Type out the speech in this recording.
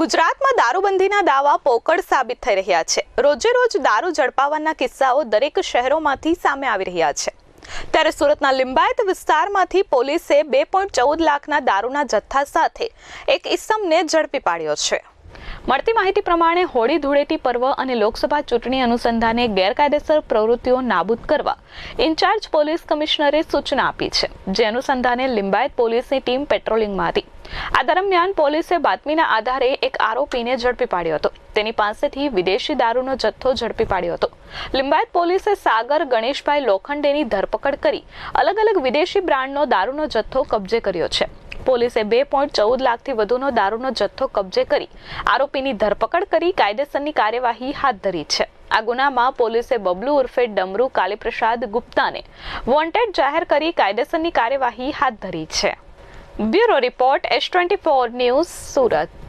ગુજરાતમાં દારૂબંધીના દાવા પોકળ સાબિત થઈ રહ્યા છે. રોજે રોજ દારૂ ઝડપાવવાના કિસ્સાઓ દરેક શહેરોમાંથી સામે આવી રહ્યા છે. ત્યારે સુરતના લિંબાયત વિસ્તારમાંથી પોલીસે બે પોઈન્ટ ચૌદ લાખના દારૂના જથ્થા સાથે એક ઇસમને ઝડપી પાડ્યો છે. મળતી માહિતી પ્રમાણે હોળી ધૂળેટી પર્વ અને લોકસભા ચૂંટણી અનુસંધાને ગેરકાયદેસર પ્રવૃત્તિઓ નાબૂદ કરવા ઇન્ચાર્જ પોલીસ કમિશનરે સૂચના આપી છે. જે અનુસંધાને લિંબાયત પોલીસની ટીમ પેટ્રોલિંગમાં હતી. આ દરમિયાન પોલીસે બાતમીના આધારે એક આરોપીને ઝડપી પાડ્યો હતો. તેની પાસેથી વિદેશી દારૂનો જથ્થો ઝડપી પાડ્યો હતો. લિંબાયત પોલીસે સાગર, ગણેશભાઈ લોખંડેની ધરપકડ કરી અલગ અલગ વિદેશી બ્રાન્ડનો દારૂનો જથ્થો કબજે કર્યો છે. પોલીસે બે પોઈન્ટ ચૌદ લાખથી વધુનો દારૂનો જથ્થો કબજે કરી આરોપીની ધરપકડ કરી કાયદેસરની કાર્યવાહી હાથ ધરી છે. આ ગુનામાં પોલીસે બબલુ ઉર્ફે ડમરુ કાલીપ્રસાદ ગુપ્તાને વોન્ટેડ જાહેર કરી કાયદેસરની કાર્યવાહી હાથ ધરી છે. Bureau report S twenty four news Surat.